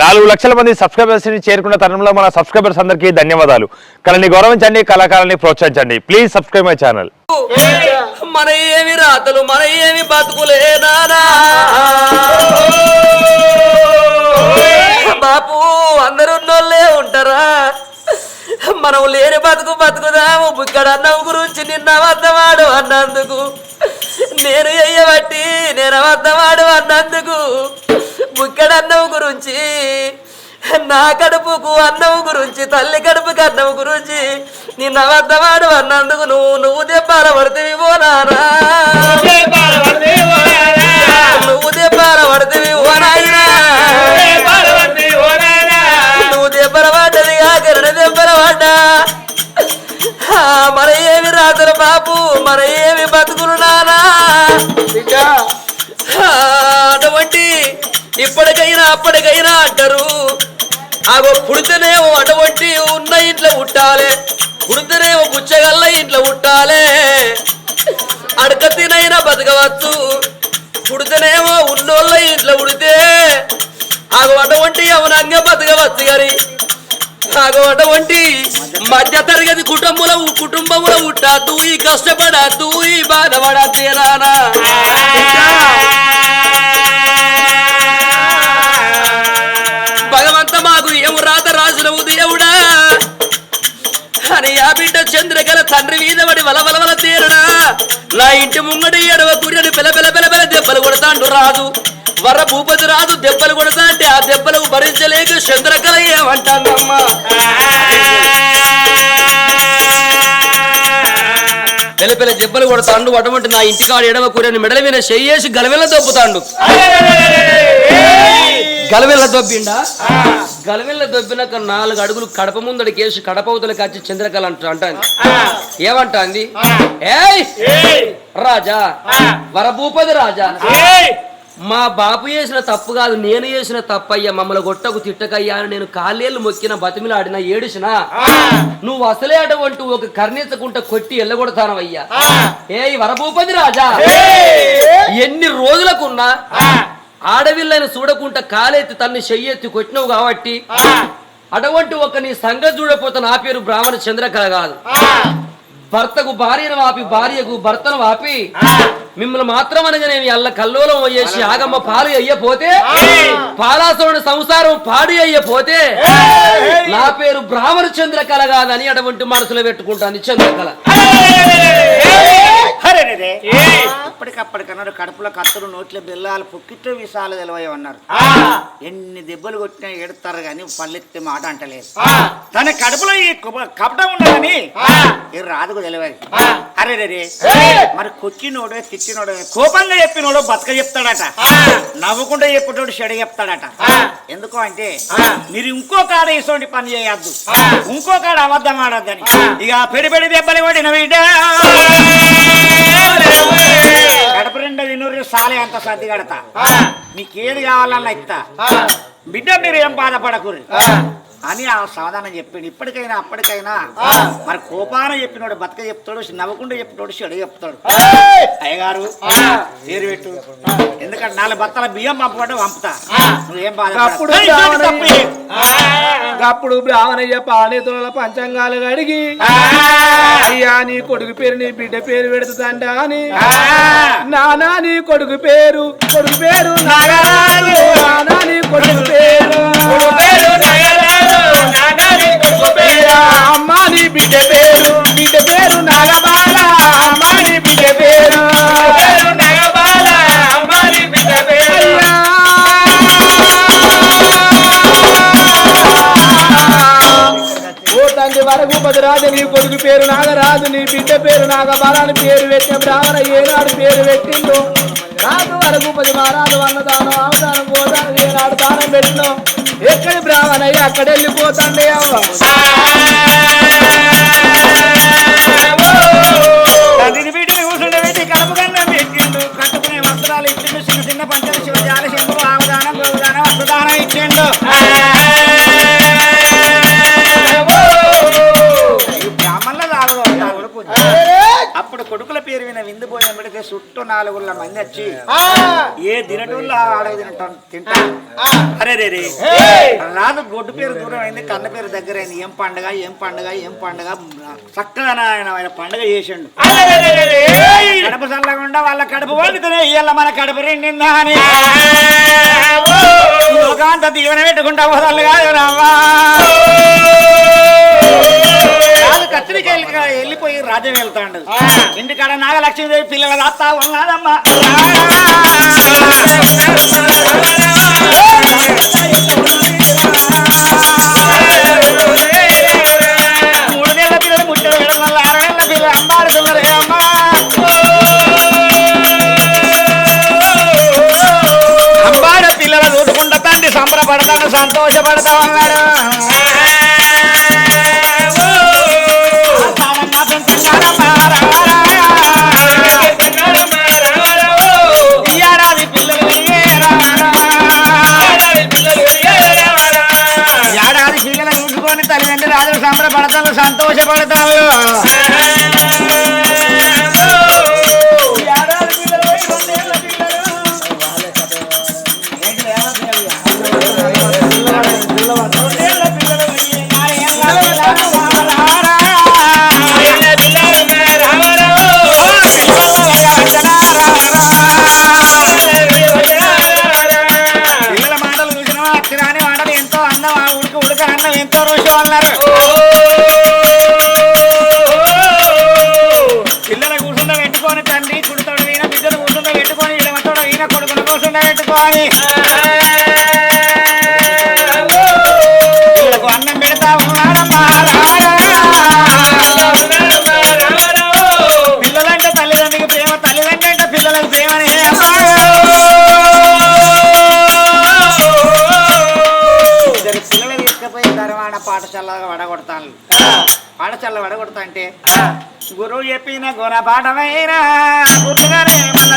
నాలుగు లక్షల మంది సబ్స్క్రైబర్స్ని చేరుకున్న తరుణంలో మన సబ్స్క్రైబర్స్ అందరికీ ధన్యవాదాలు. కళని గౌరవించండి కళాకారాన్ని ప్రోత్సహించండి. ప్లీజ్ సబ్స్క్రైబ్ మై ఛానల్ మన ఏమి రాతలు మన ఏమి బతుకులే బాపు అందరు ఉన్నోళ్ళే ఉంటారా? మనం లేని బతుకు బతుకుదాము. ఇక్కడ అన్నం గురించి నిన్న అబద్ధమాడు అన్నందుకు. నేను ఎయ్యబట్టి నేను అబద్ధమాడు అన్నందుకు. ఇక్కడ అన్నం గురించి నా కడుపుకు అన్నం గురించి తల్లి కడుపుకి అన్నం గురించి నిన్న అబద్ధమాడు అన్నందుకు నువ్వు నువ్వు దెబ్బాల పడితే పోనారా నువ్వు దెబ్బాల పడితే ఎప్పటికైనా అంటారు. ఆగో పుడితేనేమో అటువంటి ఉన్న ఇంట్లో ఉట్టాలే పుడితేనేమో గుచ్చగల్ల ఇంట్లో ఉట్టాలే అడక తినైనా బతకవచ్చు. పుడితేనేమో ఉన్నోళ్ళ ఇంట్లో ఉడితే ఆగో అటువంటి అవనంగా బతకవచ్చు గారి ఆగో అటువంటి మధ్య తరగతి కుటుంబంలో కుటుంబంలో ఉట్టద్దు ఈ కష్టపడద్దు ఈ బాధపడద్దే నానా రాత దేవుడా అని ఆ బిడ్డ చంద్రకల తండ్రి మీద వల వల వలవల తేరడా నా ఇంటి ముంగడి ఎడవ కుర్రని పిల పిల పిల పిల దెబ్బలు కొడతాండు రాదు వర భూపతి రాదు దెబ్బలు కొడతా అంటే ఆ దెబ్బలకు భరించలేక చంద్రకల ఏమంటాందమ్మా. పిల్ల పిల్ల దెబ్బలు కొడతాండు అటువంటి నా ఇంటికాడ ఎడవ కూరని మెడల మీద చెయ్యేసి గలవెల దొబ్బుతాండు. గలవెల్ల దొబ్బిండా? గలవెల్ల దొబ్బినాక నాలుగు అడుగులు కడప ముందడి కేసు కడపవతలకి వచ్చి చంద్రకళ అంట అంటాంది. ఏమంటాంది? ఏయ్! రాజా వరభూపతి రాజా. మా బాపు చేసిన తప్పు కాదు నేను చేసిన తప్పు అయ్యా మమ్మల్ని గొట్టకు తిట్టకయ్యా అని నేను కాళ్ళేళ్ళు మొక్కిన బతిమిలాడిన ఏడిసిన. నువ్వు అసలే అటువంటి ఒక కర్ణించకుండా కొట్టి ఎల్లగొడతానవయ్యా. ఏ వరభూపతి రాజా. ఎన్ని రోజులకున్నా ఆడవిల్లని చూడకుండా కాలెత్తి తన్ని చెయ్యెత్తి కొట్టినవు కాబట్టి అటువంటి ఒక నీ సంగతి చూడపోతే నా పేరు బ్రాహ్మణ చంద్రకళ కాదు. భర్తకు భార్యను వాపి భార్యకు భర్తను వాపి మిమ్మల్ని మాత్రం అనగా నేను ఎల్ల కల్లోలం అయ్యేసి ఆగమ్మ పాలు అయ్యపోతే పాలాసురుని సంసారం పాడి అయ్యపోతే నా పేరు బ్రాహ్మణ చంద్రకళ కాదని అటువంటి మనసులో పెట్టుకుంటాను చంద్రకళ. ఇప్పటికప్పటికన్నారు కడుపులో కత్తులు నోట్ల బిల్లాలు పుక్కిట్లో విషాలు తెలవయమన్నారు. ఎన్ని దెబ్బలు కొట్టినా ఏడుతారు కానీ పల్లెత్తే మాట అంటలేదు. తన కడుపులో ఈ కపటం ఉన్నదని ఈ రాదుకు తెలియదు అరే రే మరి కొచ్చినోడు తిట్టినోడు కోపంగా చెప్పినోడు బతక చెప్తాడట. నవ్వుకుంటే చెప్పేటోడు చెడు చెప్తాడట. ఎందుకు అంటే మీరు ఇంకో కాడ ఇటువంటి పని చేయొద్దు. ఇంకో కాడ అబద్ధం ఆడొద్దని. ఇక పెడి పెడి దెబ్బలు కొట్టిన బిడ్డ కడప రెండు వినూరు సాలే అంత సర్ది కడతా మీకేది కావాలన్నా ఇస్తా. బిడ్డ మీరు ఏం బాధపడకూరు అని ఆ సమాధానం చెప్పిండు ఇప్పటికైనా అప్పటికైనా మరి కోపాన చెప్పినోడు బతక చెప్తాడు నవ్వకుండా చెప్పినోడు చెడు చెప్తాడు. అయ్యగారు పేరు పెట్టు. ఎందుకంటే నాలుగు బత్తల బియ్యం పంపడం పంపుతా. నువ్వేం బాధపడ అప్పుడు బ్రాహ్మణయ్య పానేతుల పంచంగాలు అడిగి అయ్యా నీ కొడుకు పేరు నీ బిడ్డ పేరు పెడుతుందంట అని. నానా నీ కొడుకు పేరు కొడుకు పేరు నానా నీ కొడుకు పేరు. అమ్మ నీ బిడ్డ పేరు బిడ్డ పేరు నాగబాల. అమ్మ నీ బిడ్డ పేరు నాటి వరకు రాజు నీ కొడుకు పేరు నాగరాజు నీ బిడ్డ పేరు నాగబాలని పేరు పెట్టిన బ్రాహ్మణ ఏనాడు పేరు పెట్టిండు రాజు వరకు పది మహారాజు అన్నదానం అవదానం పోదానం ఏనాడు దానం పెట్టినాం? ఎక్కడి బ్రాహ్మణయ్య? అక్కడ వెళ్ళిపోతాండే అవ్వ చుట్టూ నాలుగుల మంది వచ్చి ఏ తింటాం అరే రే రే. రాదు గొడ్డు పేరు దూరం అయింది కన్న పేరు దగ్గర అయింది ఏం పండగ ఏం పండగ ఏం పండగ? చక్కగా ఆయన ఆయన పండగ చేసిండు కడుపు చల్లకుండా వాళ్ళ కడుపు వండుకునే ఇయ్యాల మన కడుపు రెండిందా అని. లోకాంత దీవెన పెట్టుకుంటా పోదాలు కాదు రావా రాజ్యం వెళ్తాడు ఇంటికాడ నాగలక్ష్మీదేవి పిల్లల దాత్తా ఉన్నాదమ్మా. మూడు నెలల పిల్లలు ముట్టె వేయడం వల్ల ఆరు నెలల పిల్లలు. అంబాడుతున్నారు అమ్మా. అంబాడ పిల్లలు చూసుకుంటా తండ్రి సంబరపడతాను సంతోషపడతా ఉన్నాడు అని తల్లిదండ్రులు తల్లిదండ్రి రాజులు సంబరపడతాను సంతోషపడతాను కూర్చుండ పెట్టుకొని అన్నం పెడతా ఉన్నాడమ్మా పిల్లలంటే తల్లిదండ్రికి ప్రేమ తల్లిదండ్రి అంటే పిల్లలకు ప్రేమని ఇద్దరు పిల్లలు తీసుకుపోయి ధర్మాన పాఠశాల వడగొడతాను. పాఠశాల వడగొడతా అంటే గురువు చెప్పిన గుణ పాఠమైనా గుర్తుగానే మళ్ళా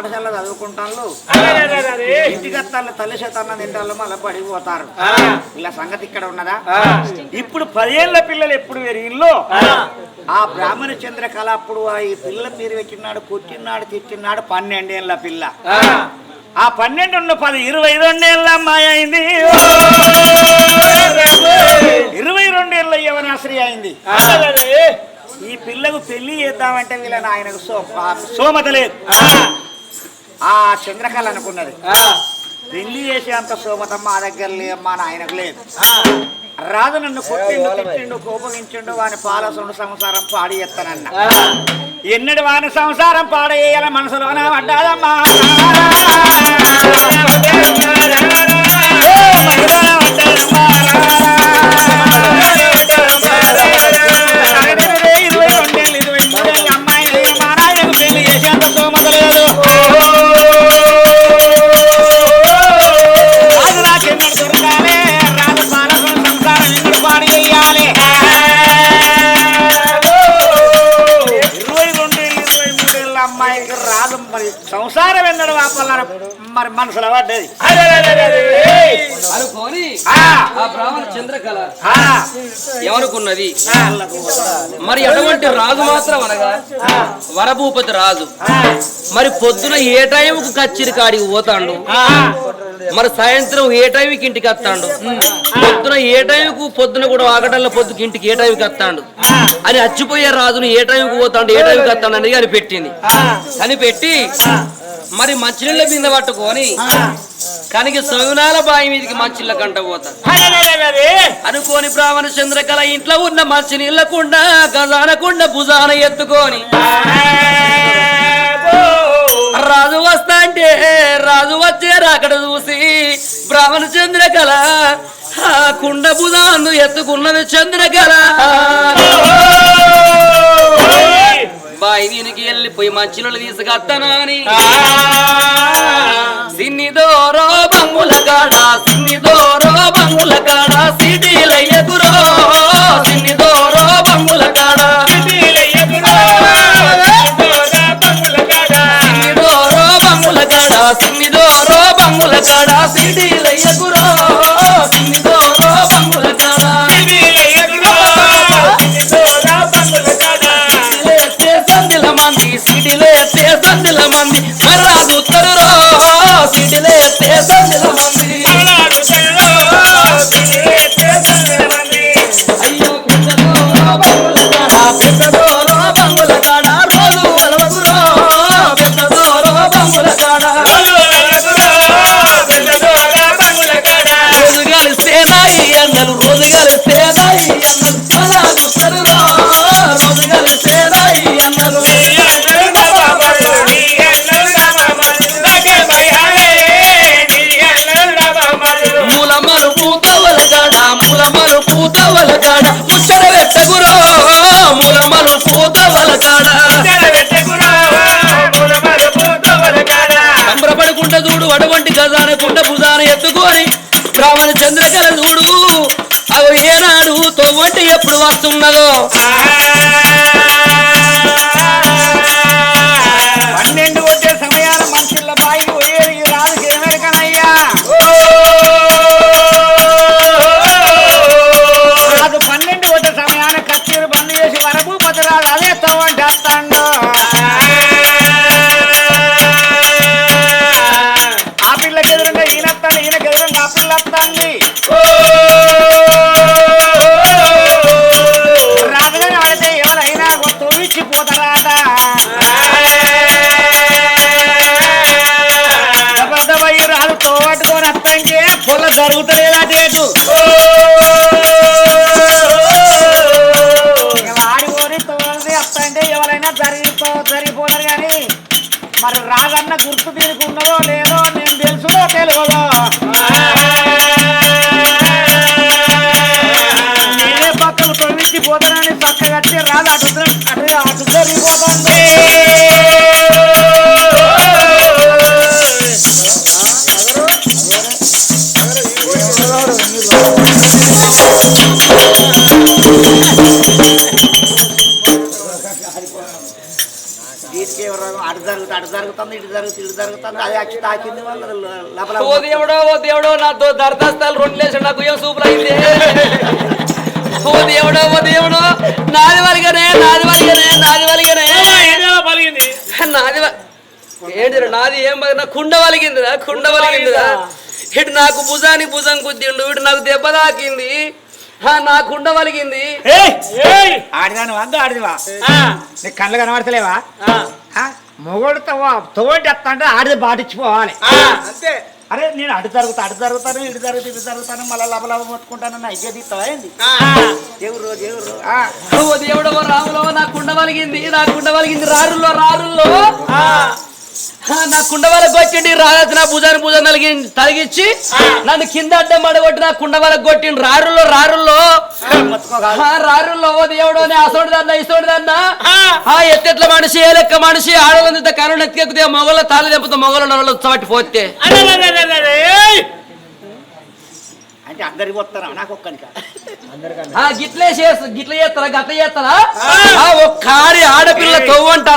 పాఠశాల చదువుకుంటాను ఇంటికత్తాళ్ళు తల్లి శతాన్న తింటాళ్ళు మళ్ళీ పడిపోతారు ఇలా సంగతి ఇక్కడ ఉన్నదా? ఇప్పుడు పదేళ్ళ పిల్లలు ఎప్పుడు పెరిగిల్లో ఆ. బ్రాహ్మణ చంద్రకళ అప్పుడు ఆ ఈ పిల్ల పేరు పెట్టినాడు కొట్టినాడు తిట్టినాడు పన్నెండేళ్ళ పిల్ల. ఆ. పన్నెండు పది ఇరవై రెండేళ్ళ అమ్మాయి అయింది. ఇరవై రెండేళ్ళ యవనాశ్రీ అయింది. ఈ పిల్లకు పెళ్ళి చేద్దామంటే వీళ్ళ ఆయనకు సోమత లేదు. ఆ చంద్రకళ అనుకున్నది. పెళ్ళి చేసే అంత సోమత మా దగ్గర లేదు మా నాయనకు లేదు. రాజు నన్ను కొట్టిండు తిట్టిండు కోపగించిండు వాని పాలసుండు సంసారం పాడి ఎత్తనన్న ఎన్నడు వాని సంసారం పాడేయాల మనసులోన పడ్డాదమ్మా. మరి మనసులో పడ్డది అనుకోని ఆ, బ్రాహ్మణ చంద్రకళ ఆ, ఏమనుకున్నది మరి అటువంటి రాజు మాత్రం అనగా వరభూపతి రాజు. మరి పొద్దున ఏ టైంకు కచ్చిరి కాడికి పోతాడు? మరి సాయంత్రం ఏ టైంకి ఇంటికి వస్తాడు? పొద్దున ఏ టైంకు పొద్దున కూడా ఆగటంలో పొద్దుకి ఇంటికి ఏ టైంకి వస్తాడు? అని అచ్చిపోయే రాజును ఏ టైంకి పోతాడు? ఏ టైంకి వస్తాడు అనేది అని పెట్టింది. అని పెట్టి మరి మంచినీళ్ళ బింద పట్టుకొని కనుక సవినాల బావి మీదకి మంచిళ్ళ కంట పోతాడు అనుకోని బ్రాహ్మణ చంద్రకళ ఇంట్లో ఉన్న మంచి నీళ్ళకుండ గజానకుండ భుజాన ఎత్తుకొని. రాజు వస్తా అంటే రాజు వచ్చే రాకడ చూసి బ్రాహ్మణ చంద్రకళ కుండ బుధాన్ని ఎత్తుకున్నది చంద్రకళ. దీనికి వెళ్ళిపోయి మంచినీళ్ళు తీసుకొస్తానని సిన్ని దోరో బంగుల కాడ సిన్ని దోరో బంగుల కాడ సిటీలయ్య గురో సిన్ని దోరో బంగుల కాడ. సిన్ని దోరో బంగుల కాడ సిన్ని దోరో బంగుల కాడ సిటీలయ్య సిటీలేస్తే సందిల మంది చూడు గజాన కుండ భుజాన ఎత్తుకొని బ్రాహ్మణ చంద్రకళ చూడు. అవి ఏనాడు తొవ్వంటి ఎప్పుడు వస్తున్నదో. పోగొట్టుకొని రాదు తోబట్టుకొని పొల జరుగుతలేదా డేటు ఆడిపోని తోడని అత్తంటే ఎవరైనా జరిగిపో జరిగిపోతారు కానీ మరి రాదన్న గుర్తు దీనికి ఉన్నదో లేదో నేను తెలుసుదో తెలియదో నేనే పక్కలు తొలగించి పోతానని పక్క కట్టి రాదు అటు అటు జరుగుతుంది ఇటు జరుగుతుంది ఇటు జరుగుతుంది. అది తాకింది లోపల ఓ దేవుడో ఓ దేవుడో నా దో దర్దాస్తాలు రెండు లేచి నాకు ఏం సూపులు అయింది. ఓ దేవుడో ఓ దేవుడో నాది వలిగనే నాది వలిగనే నాది వలిగనే. నాది నాది ఏం నా కుండ వలిగిందిరా కుండ వలిగిందిరా. ఇటు నాకు భుజాని భుజం కుద్దిండు ఇటు నాకు దెబ్బ తాకింది. హా, నా కుండ వలిగింది. ఆడిదాని వద్ద ఆడిదివా? నీకు కళ్ళు కనబడతలేవా? మొగోడు తోటి అంటే ఆడిది బాటిచ్చిపోవాలి అంతే. అరే నేను అటు జరుగుతా అటు జరుగుతాను ఇటు జరుగుతా ఇటు జరుగుతాను మళ్ళీ లభ లభ పట్టుకుంటాను నా ఇజ్జత్ ఇస్తావా ఏంది? దేవుడు దేవుడు ఆ. ఓ దేవుడో ఓ రాములో నా కుండ వలిగింది నా కుండ వలిగింది రారుల్లో రారుల్లో. నా కుండ వాళ్ళకి కొట్టిండి రాజు నా భుజాన్ని భుజం తలిగి తలిగించి నన్ను కింద అడ్డం పడగొట్టి నా కుండ వాళ్ళకి కొట్టిండు రారుల్లో రారుల్లో మొత్తుకోగా ఆ, రారుల్లో ఓ దేవుడు ఇసోడిదన్న ఇసోడిదన్న ఆ. ఎత్తెట్ల మనిషి ఏ లెక్క మనిషి ఆడవాళ్ళంత కనులు ఎత్తుకెక్కితే మొగల తాళి తెంపుతా మొగల నవల చవట్టి పోతే. అంటే అందరికి వస్తారా నాకు ఒక్కనిక. ఆ గిట్లే చేస్తా గిట్ల చేస్తారా గట్ల చేస్తారా? ఆ. ఒక్క ఆడి ఆడపిల్ల తవ్వంట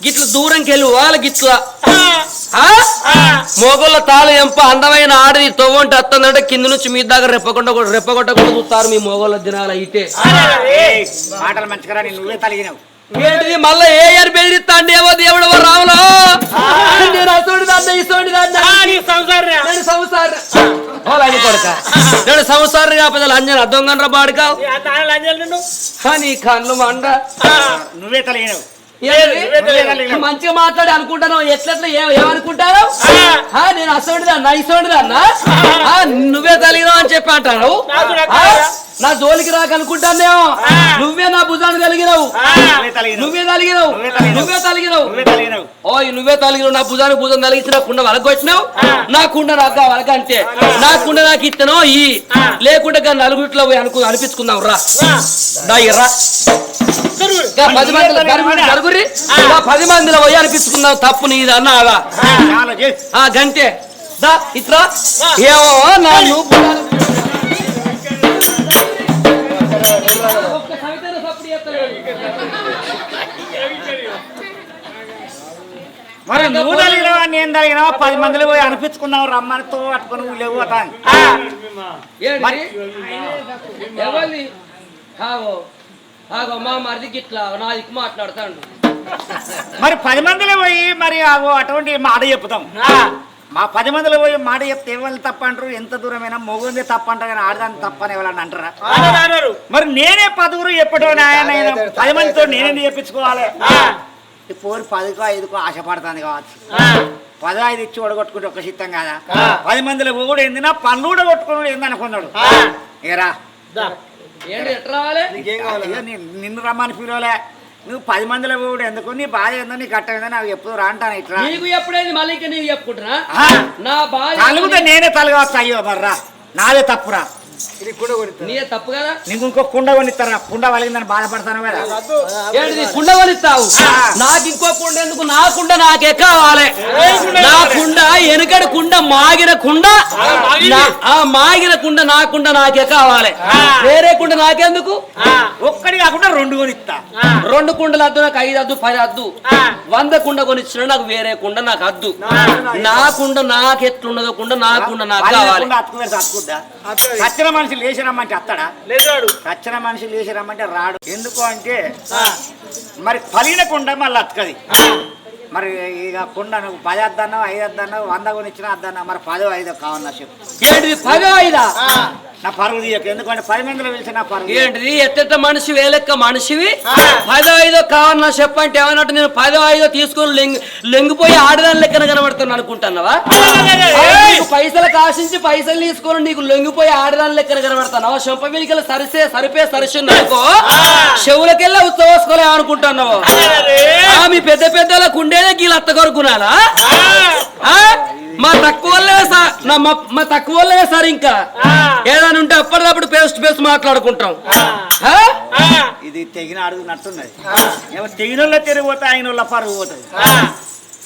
గిట్ల దూరంకి వెళ్ళి వాళ్ళ గిట్ల. ఆ? మొగోళ్ళ తాళం ఎంప అందమైన ఆడది తవ్వంట వస్తుందంటే కింద నుంచి మీ దగ్గర రెప్పకొండ రెప్పగొట్ట కూడా చూస్తారు మీ మొగోళ్ళ దినాలు అయితే. మాటలు మంచిగా నీ నువ్వే తలిగినావు. ఏంటిది మళ్ళా ఏ ఇయర్ బెదిరిస్తాండి ఏమో దేవుడు రాములో నేను అసోడి దాన్ని ఇసోడి దాన్ని? నేను సంసార ఓ లాని కొడక. నేను సంసారం కాకపోతే అంజన దొంగన బాడుకా నీ కళ్ళు మండ. నువ్వే తలిగినావు? మంచిగా మాట్లాడి అనుకుంటాను. ఎట్లెట్లా ఏమనుకుంటారు? ఆ, నేను అసోడిదా ఆ, నువ్వే తలిగినావు అని చెప్పి అంటారు. నా జోలికి రాకనుకుంటానేమో నువ్వే నా భుజాన్ని కలిగినావు నువ్వే తలిగినావు. నువ్వే తలిగినావు. నువ్వే తలిగినావు. నువ్వే తలిగినావు. నువ్వే నా భుజానికి భుజం తలిగించి నా కుండ వలకొచ్చినావు నా కుండ నాకు కావాలి అంతే. నా కుండ నాకు ఇత్తనో ఈ. లేకుంటే గా నలుగురిట్లో పోయి అనుకు అనిపించుకుందాం రా. పది మంది నలుగురి పది మందిలో పోయి అనిపించుకుందాం తప్పు నీది అన్నాగా చాలా చేసి ఆ గంటే దా ఇట్లా ఏమో నన్ను మరి నువ్వు తలిగినావా నేను తలిగినావా పది మందిలో పోయి అనిపించుకున్నావు రమ్మనితో పట్టుకొని నువ్వు లేవు ఆగో మా మరిదికి ఇట్లా నా దిక్కు మాట్లాడతాడు. మరి పది మందిలో పోయి మరి అటువంటి మాట చెప్తాం మా పది మందిలో పోయి మాట చెప్తే ఎవరు తప్ప అంటారు ఎంత దూరమైనా మొగుంది తప్ప అంటారు కానీ ఆడదాన్ని తప్ప అని ఎవరన్నా అంటారా? మరి నేనే పదుగురు చెప్పటో పది మందితో నేనే చెప్పించుకోవాలి? ఈ పోరు పదికో ఐదుకో ఆశపడుతుంది కావచ్చు. పదో ఐదు ఇచ్చి ఓడగొట్టుకుంటే ఒక చిత్తం కదా? పది మందిలో కూడా ఏంది? నా పనులు కూడా కొట్టుకున్నాడు ఏంది అనుకున్నాడు. ఏరా? నిన్ను రమ్మని పిలవలే. నువ్వు పది మందిలో కూడా ఎందుకు? నీ బాధ ఏందో నీ కట్టం ఏందో నాకు ఎప్పుడు రా అంటాను ఇట్లా? నీకు ఎప్పుడైంది? మళ్ళీ ఇంకా నీకు చెప్పుకుంటున్నా? నా బాధ తలుగుతే నేనే తలగవచ్చు అయ్యో మర్రా నాదే తప్పురా? నీ తప్పు కదా? నీకు ఇంకో కుండ కొనిస్తారా? కుండ వలిగిందని బాధపడతాను కదా? ఏంటిది? కుండ కొనిస్తావు? నాకు ఇంకో కుండ ఎందుకు? నా కుండ నాకే కావాలి. నా కుండ వెనుకడి కుండ మాగిన కుండ మాగిన కుండ నా కుండ నాకే కావాలి. వేరే కుండ నాకెందుకు? ఒక్కడి కాకుండా రెండు కొనిస్తా. రెండు కుండలు అద్దు నాకు ఐదు అద్దు పది అద్దు. వంద కుండ కొనిచ్చిన నాకు వేరే కుండ నాకు అద్దు. నా కుండ నాకు ఎట్లున్నదో కుండ నా కుండ నాకు కావాలి. మనిషి లేచి రమ్మంటే అత్తడా సచ్చిన మనిషి లేచి రమ్మంటే రాడు. ఎందుకు అంటే మరి పలిగిన కుండ మళ్ళీ అతకది. మరి ఇక కుండ నువ్వు పది అద్దన్నావు ఐదు అద్దన్నావు వంద కొనిచ్చిన అద్దన్నావు మరి పదో ఐదో కావన్నా చెప్పు. ఏంటిది పదో ఐదా? నా పరుగు తీయకు. ఎందుకంటే పది మందిలో పిలిచి నా పరుగు. ఏంటిది? ఎట్టెట్ట మనిషి వేలెక్క మనిషివి? పదో ఐదో కావాలన్నా చెప్పంటే ఏమన్నట్టు నేను పదో ఐదో తీసుకొని లెంగి లెంగిపోయి ఆడదాని లెక్కన కనబడుతున్నాను అనుకుంటున్నావా? నీకు పైసలు కాశించి పైసలు తీసుకొని నీకు లొంగిపోయి ఆడదాని లెక్కన కనబడుతున్నావా? చెంప వెలికలు సరిసే సరిపే సరిసింది అనుకో చెవులకెళ్ళి ఉత్సవోసుకోలే అనుకుంటున్నావు ఆ, మీ పెద్ద పెద్దలకు ఉండేదే గీళ్ళు అత్త కొరుకున్నానా ఆ? మా తక్కువ మా- మా తక్కువ సార్ ఇంకా. ఏదైనా ఉంటే అప్పటికప్పుడు పేస్ట్ పేస్ట్ మాట్లాడుకుంటాం. ఆ? ఇది తెగిన అడుగునట్టున్నది తెగిన వాళ్ళ తిరిగిపోతే ఆయన వాళ్ళ పరుగు పోతుంది.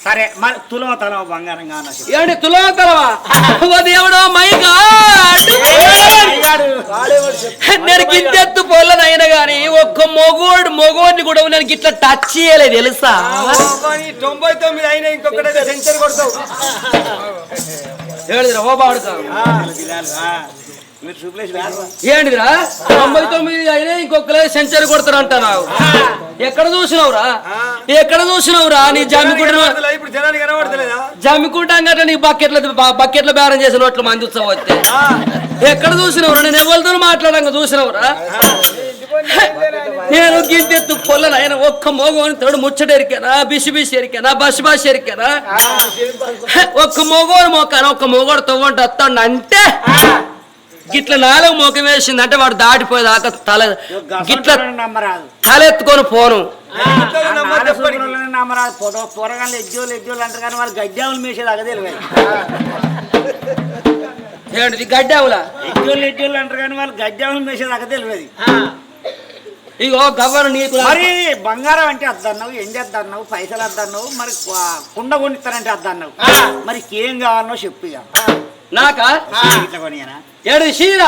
సరే మరి తులం తలం బంగారం కాన ఏంటి తులవతలవా? ఓ దేవుడో మై గాడ్ నేను గింతెత్తు పొల్లనైనా గాని ఒక్క మొగోడు మొగోడిని కూడా నేను ఇట్లా టచ్ చేయలేదు తెలుసా? తొంభై తొమ్మిది అయినా ఇంకొకటి సెంచరీ కొడతావు. ఏడుదిరా ఓ రాదు. ఏంటిదిరా? తొంభై తొమ్మిది అయినా ఇంకొకరే సెంచరీ కొడతారంట నాకు ఎక్కడ చూసినావురా? ఎక్కడ చూసినావురా? నీ కనబడతలేదా? జమ్మికుంటాం కదా నీ బకెట్ల బకెట్ల బేరం చేసిన నోట్లు మంది ఉత్సవం వస్తే ఎక్కడ చూసినవురా? నేను ఎవరితో మాట్లాడంగా చూసినవురా? నేను గింతెత్తు పొల్లను ఆయన ఒక్క మోగోని తోడు ముచ్చట ఎరికానా? బిసి బిసి ఎరికానా? బస్ బస్ ఎరికానా? ఒక్క మోగోని మోకాను ఒక్క మోగోడు తవ్వంట వస్తాడు అంటే గిట్ల నాలుగు మోకం వేసింది అంటే వాడు దాటిపోయేదాకా తల గిట్ల తలెత్తుకొని పోను. పొరగాళ్ళు ఎజ్జోలు ఎజ్జోలు అంటారు కానీ వాళ్ళు గడ్డావులు మేసేది అగదే తెలియదు. ఏంటిది? గడ్డావులా? ఎజ్జోలు ఎజ్జోలు అంటారు కానీ వాళ్ళు గడ్డావులు మేసేది అగదే తెలియదు ఇగో గవ్వను నీకు మరి బంగారం అంటే అద్దన్నావు ఎండి అద్దన్నావు పైసలు అద్దన్నావు మరి కుండ కొనిస్తానంటే అద్దన్నావు. మరి ఏం కావాలనో చెప్పు ఇక. నాకా? ఏడు చీర?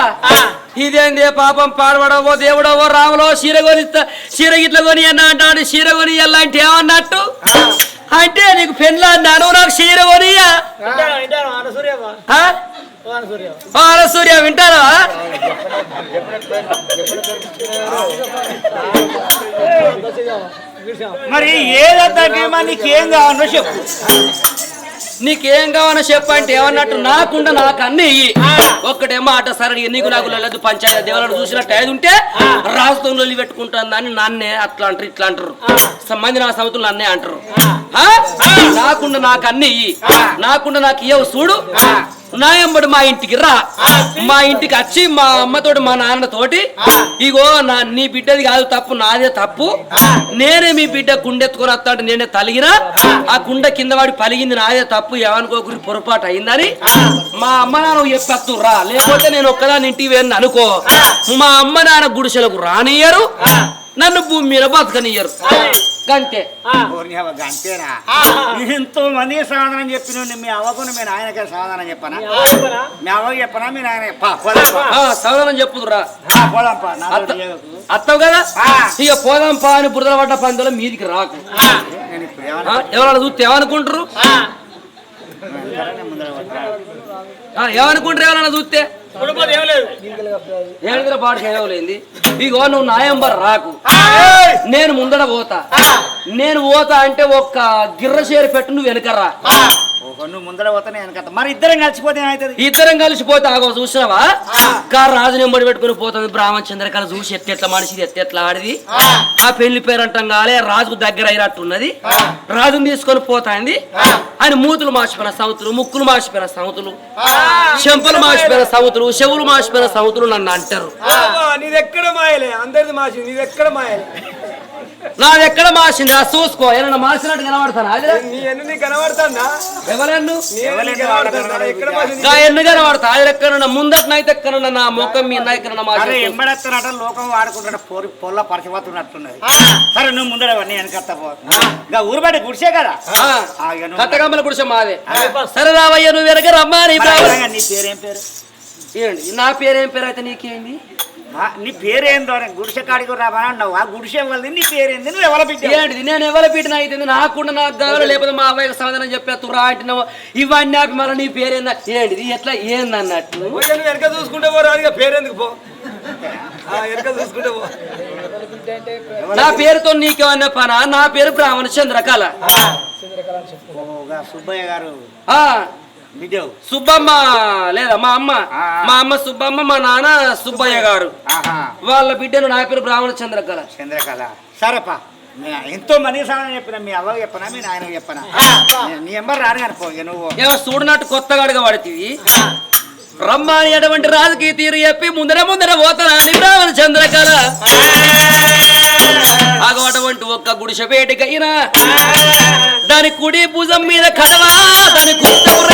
ఇదేంటి పాపం పాడబడవో దేవుడవో రాములో చీర కొనిస్తా చీర గిట్ల కొని అన్న అంటాడు చీర కొని అంటే ఏమన్నట్టు? అంటే నీకు పెళ్ళి అన్నాను నాకు చీర కొనియా? సూర్య వింటారా మరి ఏదంటే మరి నీకేం కావాలనో చెప్పు. నీకేం కావాలో చెప్పంటే ఏమన్నట్టు నాకుండా నాకు అన్ని ఇయ్యి. ఒక్కటే మాట సరే నీకు నాకు లేదు పంచాయతీ దేవులను చూసినట్టు ఏది ఉంటే రాష్ట్రం లొల్లి పెట్టుకుంటుందని నన్నే అట్లా అంటారు ఇట్లా అంటారు. మంది నా సమతులు నన్నే అంటారు. ఆ? నాకుండా నాకు అన్ని ఇయ్యి. నాకుండా నాకు ఇయ్యవు చూడు. నాయంబడి మా ఇంటికి రా. మా ఇంటికి వచ్చి మా అమ్మతోటి మా నాన్నతోటి ఇగో నా నీ బిడ్డది కాదు తప్పు నాదే తప్పు. నేనే మీ బిడ్డ కుండెత్తుకొని వస్తాడు నేనే తలిగినా. ఆ. కుండ కింద వాడి పలిగింది నాదే తప్పు ఏమనుకోకరి పొరపాటు అయిందని. మా అమ్మ నాన్న చెప్పేస్తూ రా. లేకపోతే నేను ఒక్కదాని ఇంటికి వెళ్ళి అనుకో. మా అమ్మ నాన్న గుడిసెలకు రానియ్యరు. నన్ను భూమి మీద బతకనియ్యరు. అవ్వ గంతేనా ఎంతో మంది సమాధానం చెప్పిన మీ అవ్వకుండా మీ నాయనకే సమాధానం చెప్పనా? మీ అవ్వకి చెప్పనా? మీ నాయన పా, పోదాం పా. ఆ, సమాధానం చెప్పుదురా. అత్తవు కదా? ఆ. ఇక పోదాం పా అని బురదల పడ్డ పందులో మీదికి రాకు. ఎవరైనా చూస్తే ఏమనుకుంటారు ఏమనుకుంటారు ఎవరైనా చూస్తే? ఏడుగుల పాటు చేయలేంది ఇగో నువ్వు నాయంబర్ రాకు. నేను ముందర పోతా. నేను పోతా అంటే ఒక్క గిర్ర షేరు పెట్టు నువ్వు వెనకరా నువ్వు ముందర పోతే నేను వెనకత్తా. మరి ఇద్దరం కలిసిపోతే ఏమవుతుంది ఇద్దరం కలిసిపోతే ఆగో చూసినావా? కారు రాజు నెంబడి పెట్టుకుని పోతుంది బ్రాహ్మణ చంద్రకళ చూసి ఎత్తెట్ల మనిషిది ఎత్తెట్ల ఆడిది? ఆ. పెళ్ళి పేరు అంటాం కాలే రాజుకు దగ్గర అయినట్టున్నది. రాజుని తీసుకొని పోతాంది. ఆయన మూతులు మార్చిపోయిన సౌతులు ముక్కులు మార్చిపోయిన సౌతులు చెంపలు మార్చిపోయిన సౌతులు చెవులు మార్చిపోయిన సౌతులు నన్ను అంటారు. నీదెక్కడ మాయలే? అందరిది మాసి నీదెక్కడ మాయలే? మార్చింది ఆ చూసుకో. ఏమన్నా మార్చినట్టు కనబడతాను? ఎవరన్ను? నీ ఎన్ని కనబడతా. అది ఎక్కడన్నా? ముందట్నైతే ఎక్కడన్నా? నా ముఖం మీద ఎక్కడన్నా ఎంబడెత్తనట లోకం వాడుకుంటాడు. పొరి పొల్ల పరిచిపోతున్నట్టున్నది సరే నువ్వు ముందర పో, నేను వెనకత్తా పో. ఇంకా ఊరు బయట గుడిసే కదా? కట్టకమ్మల గుడిసె మాదే. సరే రావయ్య నువ్వు వెనక రమ్మా నీ పేరేం పేరు? నా పేరేం పేరు అయితే నీకేంది? నీ పేరేందో గుడిసె కాడికి రామని అన్నావు. ఆ గుడిసె వాళ్ళది నీ పేరేంది నువ్వు ఎవరి బిడ్డ? ఏంటిది? నేను ఎవరి పీటన అయితే? నాకు కూడా నాకు కావాలి లేకపోతే మా అబ్బాయికి సమాధానం చెప్పేస్తు రా అంటున్నావు. ఇవన్నీ ఆపి మళ్ళీ నీ పేరేందా? ఏంటిది? ఎట్లా ఏంది అన్నట్టు వెనక చూసుకుంటే పేరెందుకు పో? ఆ, వెనక చూసుకుంటే పో. నా పేరుతో నీకేమన్నా పనా? నా పేరు బ్రాహ్మణ చంద్రకళ. ఓగా సుబ్బయ్య గారు. సుబ్బమ్మ లేదా మా అమ్మ. మా అమ్మ సుబ్బమ్మ మా నాన్న సుబ్బయ్య గారు. వాళ్ళ బిడ్డను నా పేరు బ్రాహ్మణ చంద్రకళ. చంద్రకళ. సరేపా. ఎంతో మంది సాధన చెప్పిన మీ అవ్వకి చెప్పనా మీ నాయనకి చెప్పనా? నీ- ఎంబర్ రాని అనుకో నువ్వు. ఏమో చూడనట్టు కొత్తగా అడగబడుతుంది రమ్మని అటువంటి రాజకీయ తీరు చెప్పి ముందర ముందర పోతానని బ్రాహ్మణ చంద్రకళ. ఆగో అటువంటి ఒక్క గుడిసె పేటికైనా. దాని కుడి భుజం మీద కడవా? దాని కుత్తపు